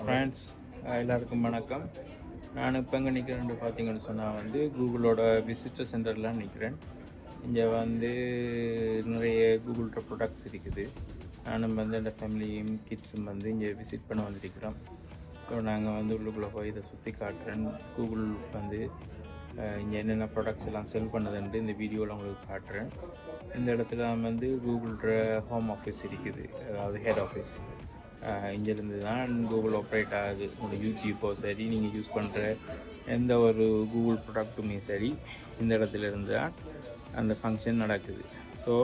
Friends எல்லாருக்கும் வணக்கம். நான் இப்போ எங்கே நிற்கிறேன்னு பார்த்தீங்கன்னு சொன்னால் வந்து கூகுளோட விசிட்டர் சென்டரில் நிற்கிறேன் இங்கே வந்து நிறைய கூகுளோட ப்ராடக்ட்ஸ் இருக்குது. நானும் வந்து அந்த ஃபேமிலியும் கிட்ஸும் வந்து இங்கே விசிட் பண்ண வந்திருக்கிறோம். ஸோ நாங்கள் வந்து உள்ளுக்குள்ளே போய் இதை சுற்றி காட்டுறேன். கூகுள் வந்து இங்கே என்னென்ன ப்ராடக்ட்ஸ் எல்லாம் செல் பண்ணதுன்ட்டு இந்த வீடியோவில் உங்களுக்கு காட்டுறேன். இந்த இடத்துல வந்து கூகுளோட ஹோம் ஆஃபீஸ் இருக்குது. அதாவது ஹெட் ஆஃபீஸ் இங்கேருந்து தான் கூகுள் ஆப்ரேட் ஆகுது. உங்கள் யூடியூப்போ சரி நீங்கள் யூஸ் பண்ணுற எந்த ஒரு கூகுள் ப்ராடக்ட்டுமே சரி இந்த இடத்துல இருந்து தான் அந்த ஃபங்க்ஷன் நடக்குது. ஸோ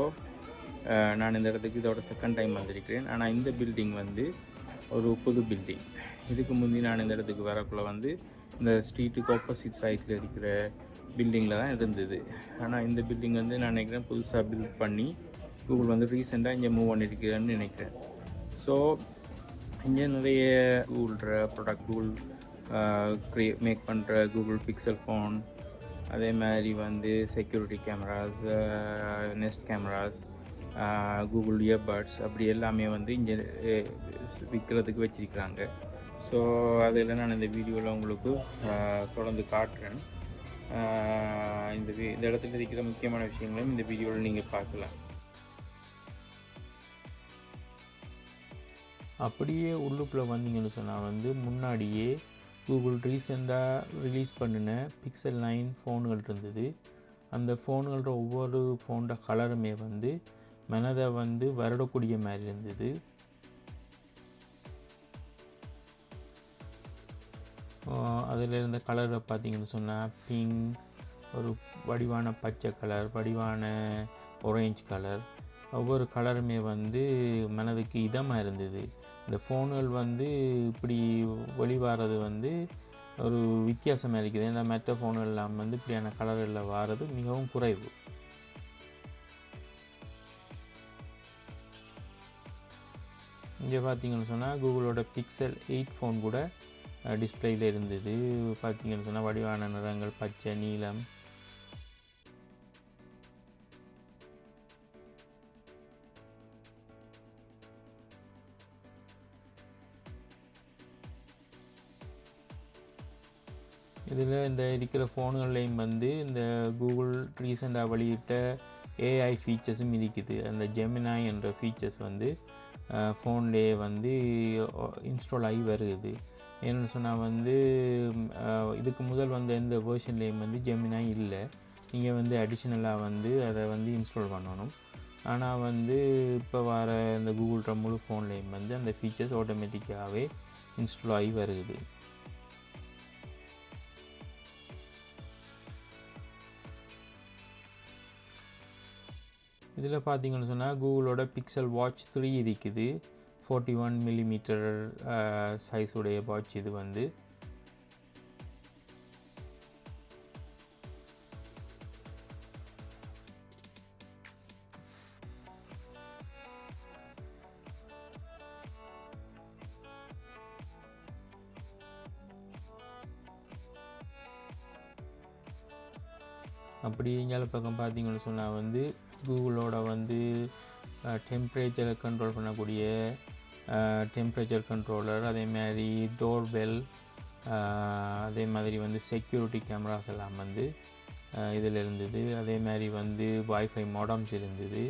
நான் இந்த இடத்துக்கு இதோட செகண்ட் டைம் வந்திருக்கிறேன். ஆனால் இந்த பில்டிங் வந்து ஒரு புது பில்டிங் இதுக்கு முந்தி நான் இந்த இடத்துக்கு வரக்குள்ள வந்து இந்த ஸ்ட்ரீட்டுக்கு ஆப்போசிட் சைடில் இருக்கிற பில்டிங்கில் தான் இருந்தது. ஆனால் இந்த பில்டிங் வந்து நான் நினைக்கிறேன் புதுசாக பில்ட் பண்ணி கூகுள் வந்து ரீசெண்டாக இங்கே மூவ் பண்ணியிருக்கிறேன்னு நினைக்கிறேன். ஸோ இங்கே நிறைய கூகுள்ற ப்ராடக்ட் கூகுள் க்ரியே மேக் பண்ணுற கூகுள் பிக்சல் ஃபோன் அதே மாதிரி வந்து security cameras Nest cameras Google earbuds அப்படி எல்லாமே வந்து இங்கே விற்கிறதுக்கு வச்சிருக்கிறாங்க. ஸோ அதில் நான் இந்த வீடியோவில் உங்களுக்கு தொடர்ந்து காட்டுறேன். இந்த இந்த இடத்துல இருக்கிற முக்கியமான விஷயங்களையும் இந்த வீடியோவில் நீங்கள் பார்க்கலாம். அப்படியே உள்ளுக்குள்ளே வந்தீங்கன்னு சொன்னால் வந்து முன்னாடியே கூகுள் ரீசெண்டாக ரிலீஸ் பண்ணின பிக்சல் நைன் ஃபோன்கள் இருந்தது. அந்த ஃபோன்களோட ஒவ்வொரு ஃபோனோட கலருமே வந்து மனதை வந்து வருடக்கூடிய மாதிரி இருந்தது. அதில் இருந்த கலரை பார்த்தீங்கன்னு சொன்னால் பிங்க் ஒரு வடிவான பச்சை கலர் வடிவான ஒரேஞ்ச் கலர் ஒவ்வொரு கலருமே வந்து மனதுக்கு இதமாக இருந்தது. இந்த ஃபோன்கள் வந்து இப்படி வெளிவாரது வந்து ஒரு வித்தியாசமாக இருக்குது ஏன்னா மற்ற ஃபோன்கள் எல்லாம் வந்து இப்படியான கலர்களில் வாரது மிகவும் குறைவு. இங்கே பார்த்தீங்கன்னு சொன்னால் கூகுளோட பிக்சல் எயிட் ஃபோன் கூட டிஸ்பிளேயில் இருந்தது. பார்த்தீங்கன்னு சொன்னால் வடிவான நிறங்கள் பச்சை நீலம் இதில் இந்த இருக்கிற ஃபோன்கள்லேயும் வந்து இந்த கூகுள் ரீசெண்டாக வெளியிட்ட ஏஐ ஃபீச்சர்ஸும் இருக்குது அந்த ஜெமினாய் என்ற ஃபீச்சர்ஸ் வந்து ஃபோன்லேயே வந்து இன்ஸ்டால் ஆகி வருது. ஏன்னு சொன்னால் வந்து இதுக்கு முதல் வந்த எந்த வேர்ஷன்லேயும் வந்து ஜெமினாய் இல்லை. நீங்கள் வந்து அடிஷ்னலாக வந்து அதை வந்து இன்ஸ்டால் பண்ணணும். ஆனால் வந்து இப்போ வர இந்த கூகுள் முழு ஃபோன்லேயும் வந்து அந்த ஃபீச்சர்ஸ் ஆட்டோமேட்டிக்காகவே இன்ஸ்டால் ஆகி வருது. இதில் பார்த்தீங்கன்னு சொன்னால் கூகுளோட பிக்சல் வாட்ச் த்ரீ இருக்குது. ஃபோர்ட்டி ஒன் மில்லிமீட்டர் சைஸ் உடைய வாட்ச் இது வந்து. அப்படி இங்கே பக்கம் பார்த்தீங்கன்னு சொன்னால் வந்து கூகுளோட வந்து டெம்ப்ரேச்சரை கண்ட்ரோல் பண்ணக்கூடிய டெம்ப்ரேச்சர் கண்ட்ரோலர் அதே மாதிரி டோர் பெல் அதே மாதிரி வந்து செக்யூரிட்டி கேமராஸ் எல்லாம் வந்து இதில் இருந்தது. அதே மாதிரி வந்து வைஃபை மாடம்ஸ் இருந்தது.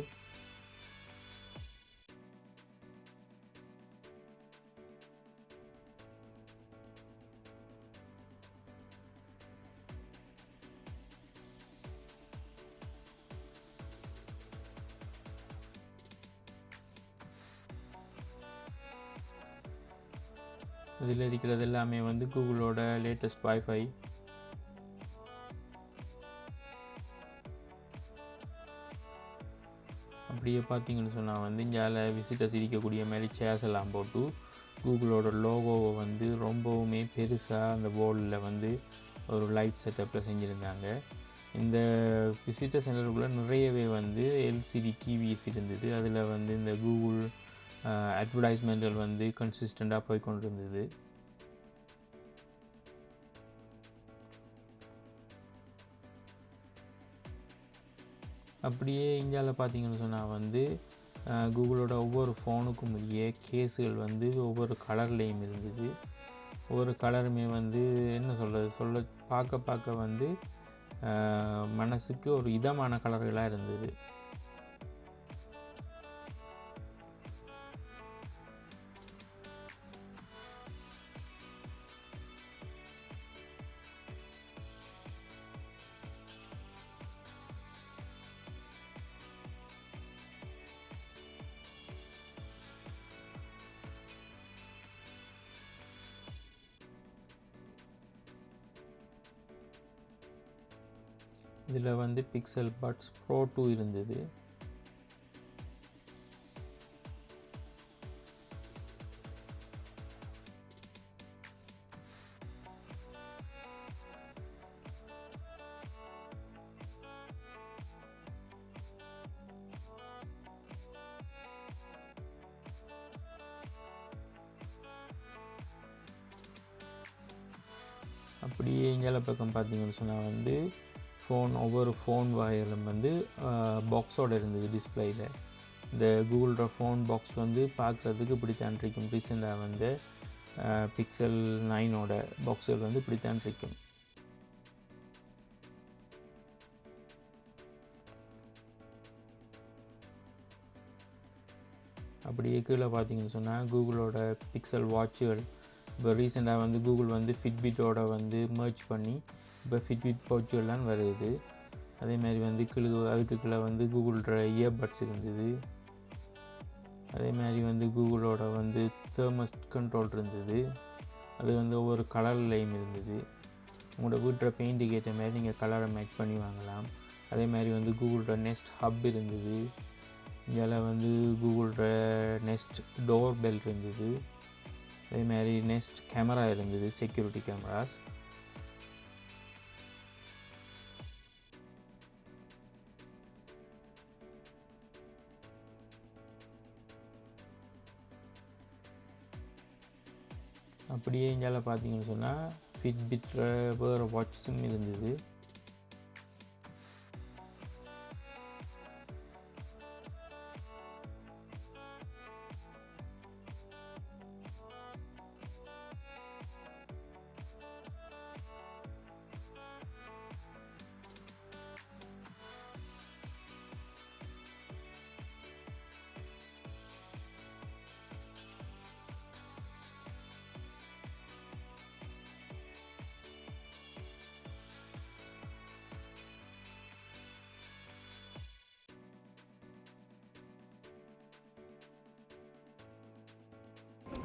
அதில் இருக்கிறது எல்லாமே வந்து கூகுளோட லேட்டஸ்ட் வைஃபை அப்படியே பார்த்தீங்கன்னு சொன்னால் வந்து இங்கே விசிட்டர்ஸ் இருக்கக்கூடிய மாதிரி சேர்ஸ் எல்லாம் போட்டு கூகுளோட லோகோவை வந்து ரொம்பவுமே பெருசாக அந்த போர்டில் வந்து ஒரு லைட் செட்டப்பில் செஞ்சுருந்தாங்க. இந்த விசிட்டர் சென்டருக்குள்ளே நிறையவே வந்து எல்சிடி டிவிஸ் இருந்தது. அதில் வந்து இந்த கூகுள் அட்வர்டைஸ்மெண்ட்கள் வந்து கன்சிஸ்டண்ட்டாக போய் கொண்டிருந்தது. அப்படியே இந்தியாவில் பார்த்தீங்கன்னு சொன்னால் வந்து கூகுளோட ஒவ்வொரு ஃபோனுக்கும் உரிய கேஸுகள் வந்து ஒவ்வொரு கலர்லேயும் இருந்தது. ஒவ்வொரு கலருமே வந்து என்ன சொல்கிறது சொல்ல பார்க்க பார்க்க வந்து மனசுக்கு ஒரு இதமான கலர்களாக இருந்தது. இதில் வந்து பிக்சல் பட்ஸ் ப்ரோ டூ இருந்தது. அப்படியே இங்கே பக்கம் பார்த்தீங்கன்னு சொன்னால் வந்து ஃபோன் ஒவ்வொரு ஃபோன் வாயிலும் வந்து பாக்ஸோடு இருந்தது டிஸ்பிளேயில் இந்த கூகுளோட ஃபோன் பாக்ஸ் வந்து பார்க்குறதுக்கு இப்படித்தான் இருக்கும் ரீசெண்டாக வந்து பிக்சல் நைனோட பாக்ஸுகள் வந்து இப்படித்தான் இருக்கும் அப்படியே கீழே பார்த்தீங்கன்னு சொன்னால் கூகுளோட பிக்சல் வாட்சுகள் இப்போ ரீசெண்டாக வந்து கூகுள் வந்து ஃபிட்பிட்டோட வந்து மர்ச் பண்ணி இப்போ ஃபிட்பிட் வாட்சுகள்லாம் வருது. அதே மாதிரி வந்து கீழே அதுக்கு கீழே வந்து கூகுளோட இயர்பட்ஸ் இருந்தது. அதே மாதிரி வந்து கூகுளோட வந்து தேர்மஸ் கண்ட்ரோல் இருந்தது. அது வந்து ஒவ்வொரு கலர்லேயும் இருந்தது. உங்களோட வீட்டில் பெயிண்ட்டுக்கு ஏற்ற மாதிரி நீங்கள் கலரை மேட்ச் பண்ணி வாங்கலாம். அதே மாதிரி வந்து கூகுளோட நெஸ்ட் ஹப் இருந்தது. இதில் வந்து கூகுளோட நெஸ்ட் டோர் பெல் இருந்தது. அதே மாதிரி நெக்ஸ்ட் கேமரா இருந்தது செக்யூரிட்டி கேமராஸ் அப்படியே இங்கால பார்த்தீங்கன்னு சொன்னால் ஃபிட்பிட் போகிற வாட்சும் இருந்தது.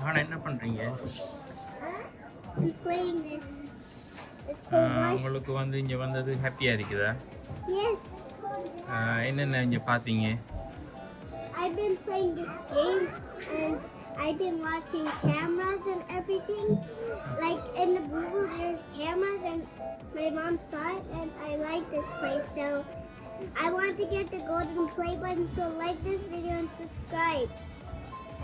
ஆனால் என்ன பண்ணுறீங்க I'm playing this. It's called Life. உங்களுக்கு வந்து இங்கே வந்தது ஹாப்பியாக இருக்குதா Yes, ஆஹ் என்னென்ன இங்கே பார்த்தீங்க I've been playing this game and I've been watching cameras and everything. Like in the Google, there's cameras and my mom saw it and I like this place. So I want to get the golden play button. So like this video and subscribe.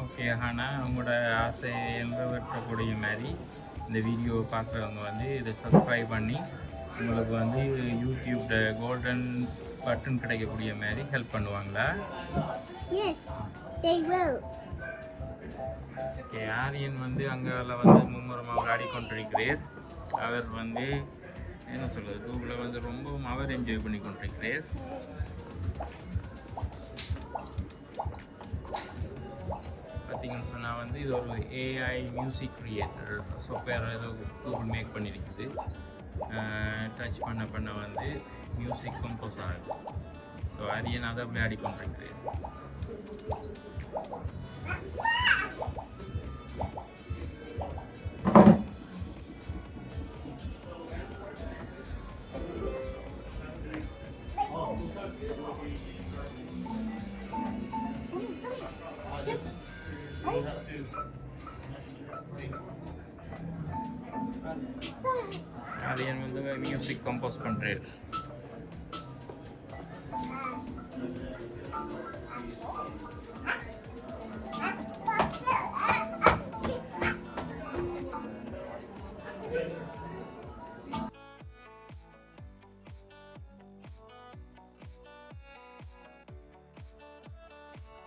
Okay ஆனால் உங்களோட ஆசை நிறைவேற்றக்கூடிய மாதிரி இந்த video பார்க்குறவங்க வந்து இதை subscribe பண்ணி உங்களுக்கு வந்து யூடியூப்ல கோல்டன் பட்டன் கிடைக்கக்கூடிய மாதிரி ஹெல்ப் பண்ணுவாங்களா. ஓகே ஆரியன் வந்து அங்கே வந்து மும்முரமாக விளையாடி கொண்டிருக்கிறார் அவர் வந்து என்ன சொல்கிறது கூகுளில் வந்து ரொம்பவும் அவர் என்ஜாய் பண்ணி கொண்டிருக்கிறார் பார்த்தீங்கன்னு சொன்னால் வந்து இது ஒரு ஏஐ மியூசிக் க்ரியேட்டர் சாஃப்ட்வேர் ஏதோ கூகுள் மேக் பண்ணியிருக்குது டச் பண்ண பண்ண வந்து மியூசிக் கம்போஸ் ஆகும் ஸோ அரியன் அதை விளையாடி கொண்டிருக்கிறேன் ஆரியன் கம்போஸ் பண்ணுறேன்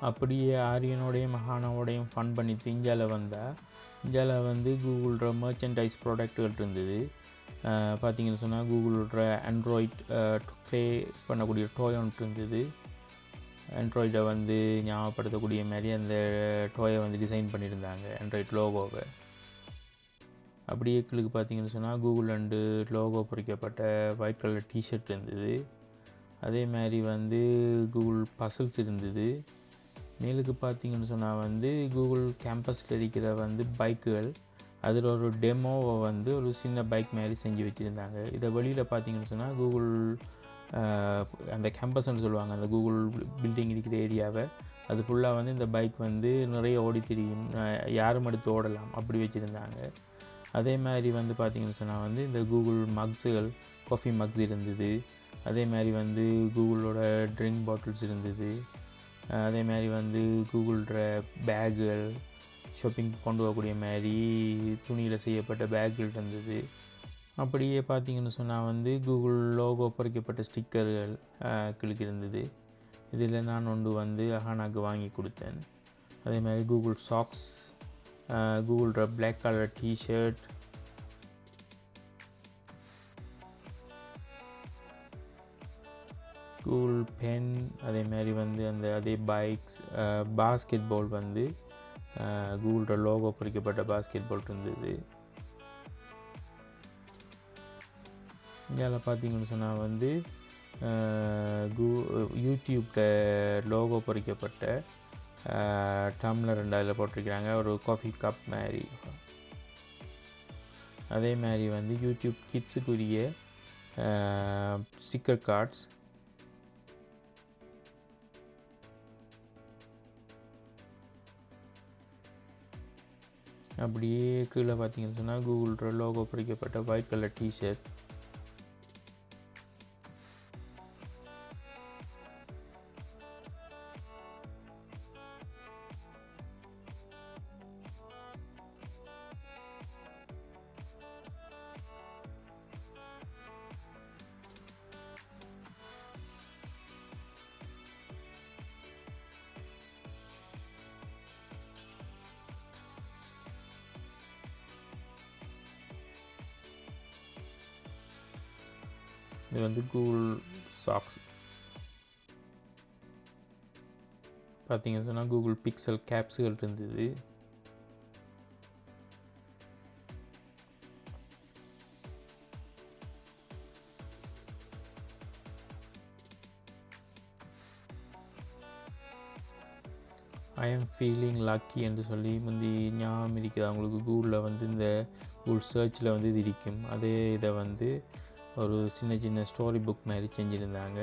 அப்படியே ஆரியனோடையும் மகானாவோடையும் ஃபன் பண்ணிட்டு இந்தியாவில் வந்தால் இந்தியாவில் வந்து கூகுளில் மர்ச்சன்டைஸ் ப்ராடக்ட்கள் இருந்தது. பார்த்தீங்கன்னு சொன்னால் கூகுளோட ஆண்ட்ராய்ட் ப்ளே பண்ணக்கூடிய டோய் ஒன்று இருந்தது. ஆண்ட்ராய்டை வந்து ஞாபகப்படுத்தக்கூடிய மாதிரி அந்த டோயை வந்து டிசைன் பண்ணியிருந்தாங்க ஆண்ட்ராய்ட் லோகோவை அப்படியே கிளுக்கு பார்த்தீங்கன்னு சொன்னால் கூகுள் அண்டு லோகோ பொறிக்கப்பட்ட ஒயிட் கலர் டிஷர்ட் இருந்தது. அதே மாதிரி வந்து கூகுள் பசில்ஸ் இருந்தது. மேலுக்கு பார்த்தீங்கன்னு சொன்னால் வந்து கூகுள் கேம்பஸில் இருக்கிற வந்து பைக்குகள் அதில் ஒரு டெமோவை வந்து ஒரு சின்ன பைக் மாதிரி செஞ்சு வச்சுருந்தாங்க. இதை வெளியில் பார்த்தீங்கன்னு சொன்னால் கூகுள் அந்த கேம்பஸ்ன்னு சொல்லுவாங்க அந்த கூகுள் பில்டிங் இருக்கிற ஏரியாவை அது ஃபுல்லாக வந்து இந்த பைக் வந்து நிறைய ஓடி திரியும். யாரும் எடுத்து ஓடலாம். அப்படி வச்சுருந்தாங்க. அதே மாதிரி வந்து பார்த்திங்கன்னு சொன்னால் வந்து இந்த கூகுள் மக்ஸுகள் காஃபி மக்ஸ் இருந்தது. அதே மாதிரி வந்து கூகுளோட ட்ரிங்க் பாட்டில்ஸ் இருந்தது. அதே மாதிரி வந்து கூகுளோட பேகுகள் ஷாப்பிங் கொண்டு போகக்கூடிய மாதிரி துணியில் செய்யப்பட்ட பேக்குகள் இருந்தது. அப்படியே பார்த்தீங்கன்னு சொன்னால் வந்து கூகுள் லோகோ பொறிக்கப்பட்ட ஸ்டிக்கர்கள் கிளிக்கு இருந்தது. இதில் நான் ஒன்று வந்து அஹானாக்கு வாங்கி கொடுத்தேன். அதே மாதிரி Google socks கூகுள்ற black colour T shirt Google pen அதே மாதிரி வந்து அந்த அதே பைக்ஸ் பாஸ்கெட் பால் வந்து கூகுளோட லோகோ பொறிக்கப்பட்ட பாஸ்கெட் பால் இருந்தது. இந்தியாவில் பார்த்தீங்கன்னு சொன்னால் வந்து கூ யூடியூப்பில் லோகோ பொறிக்கப்பட்ட டம்ளர் ரெண்டு அதில் போட்டிருக்கிறாங்க. ஒரு காஃபி கப் மாதிரி. அதே மாதிரி வந்து யூடியூப் கிட்ஸுக்குரிய ஸ்டிக்கர் கார்ட்ஸ் அப்படியே கீழே பார்த்தீங்கன்னு சொன்னால் கூகுள் லோகோ பிடிக்கப்பட்ட ஒயிட் கலர் டிஷர்ட் இது வந்து கூகுள் சாக்ஸ். பார்த்தீங்கன்னு சொன்னால் கூகுள் பிக்சல் கேப்ஸுகள் இருந்தது. ஐ எம் ஃபீலிங் லக்கி என்று சொல்லி முந்தி ஞாபகம் இருக்குது. அவங்களுக்கு கூகுளில் வந்து இந்த கூகுள் சர்ச்சில் வந்து இது இருக்கும். அதே இதை வந்து ஒரு சின்ன சின்ன ஸ்டோரி புக் மாதிரி செஞ்சுருந்தாங்க.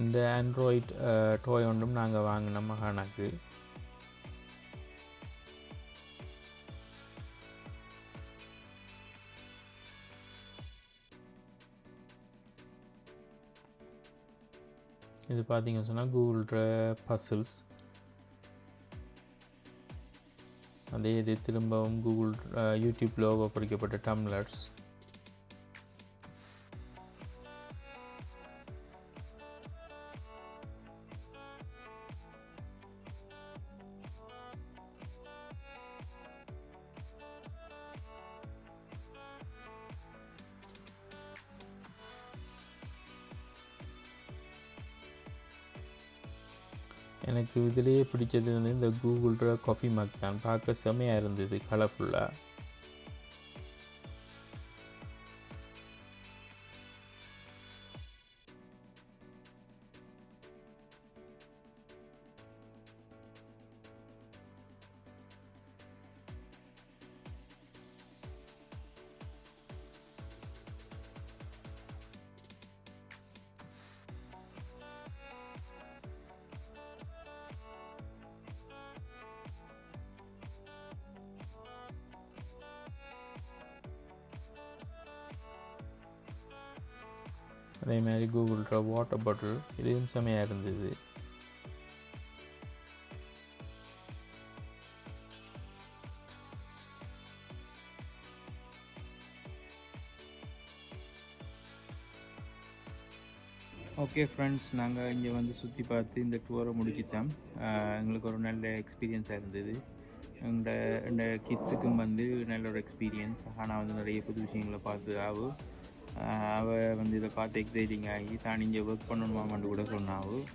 இந்த ஆண்ட்ராய்ட் டோய் ஒன்றும் நாங்கள் வாங்கினோம் மகானாக்கு. இது பார்த்தீங்கன்னு சொன்னால் கூகுள் பசில்ஸ் அதே இது திரும்பவும் கூகுள் யூடியூப் லோகோ பொறிக்கப்பட்ட டம்ளர்ஸ். எனக்கு இதிலேயே பிடிச்சது வந்து இந்த கூகுள் காஃபி மக் தான். பார்க்க செம்மையாக இருந்தது கலர்ஃபுல்லாக அதே மாதிரி கூகுள்ற வாட்டர் பாட்டில் இதுவும் செமையாக இருந்தது. ஓகே ஃப்ரெண்ட்ஸ் நாங்கள் இங்கே வந்து சுற்றி பார்த்து இந்த டூரை முடிச்சிட்டோம் எங்களுக்கு ஒரு நல்ல எக்ஸ்பீரியன்ஸாக இருந்தது. எங்களோட கிட்ஸுக்கும் வந்து நல்ல ஒரு எக்ஸ்பீரியன்ஸ் ஆனால் வந்து நிறைய புது விஷயங்களை பார்த்து ஆகும் அவள் வந்து இதை பார்த்து எக்ஸைட்டிங் ஆகி தான் இங்கே ஒர்க் பண்ணணுமான்னு கூட சொன்னாவும்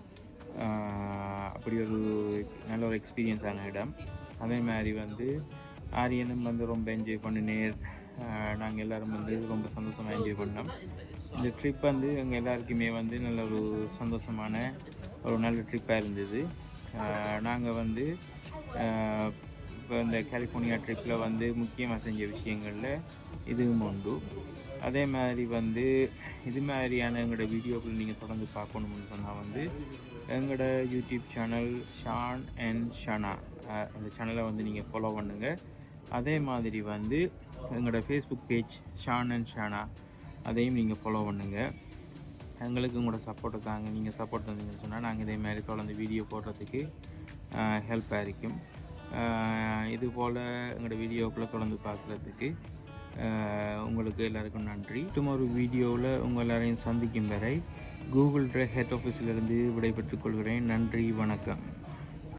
அப்படி ஒரு நல்ல ஒரு எக்ஸ்பீரியன்ஸான இடம். அதே மாதிரி வந்து ஆரியனும் வந்து ரொம்ப என்ஜாய் பண்ணினேர் நாங்கள் எல்லோரும் வந்து ரொம்ப சந்தோஷமாக என்ஜாய் பண்ணோம். இந்த ட்ரிப் வந்து எங்கள் எல்லாருக்குமே வந்து நல்ல ஒரு சந்தோஷமான ஒரு நல்ல ட்ரிப்பாக இருந்தது. நாங்கள் வந்து இப்போ இந்த கலிஃபோர்னியா ட்ரிப்பில் வந்து முக்கியமாக செஞ்ச விஷயங்களில் இதுவும் உண்டு. அதே மாதிரி வந்து இது மாதிரியான எங்களோட வீடியோக்கள் நீங்கள் தொடர்ந்து பார்க்கணும்னு சொன்னால் வந்து எங்களோட YouTube channel Shan and Shana. அந்த சேனலை வந்து நீங்கள் ஃபாலோ பண்ணுங்கள் அதே மாதிரி வந்து எங்களோட Facebook page Shan and Shana. அதையும் நீங்கள் ஃபாலோ பண்ணுங்கள் எங்களுக்கு உங்களோட சப்போர்ட்டை தாங்க நீங்கள் சப்போர்ட் தந்தீங்கன்னு சொன்னால் நாங்கள் இதே மாதிரி தொடர்ந்து வீடியோ போடுறதுக்கு ஹெல்ப்பாக இருக்கும். இது போல் எங்களோட வீடியோக்குள்ளே தொடர்ந்து பார்க்குறதுக்கு உங்களுக்கு எல்லாருக்கும் நன்றி. டுமாரோ வீடியோவில் உங்கள் எல்லாரையும் சந்திக்கும் வரை கூகுள் ட்ரை ஹெட் ஆஃபீஸிலிருந்து விடைபெற்றுக் கொள்கிறேன். நன்றி வணக்கம்.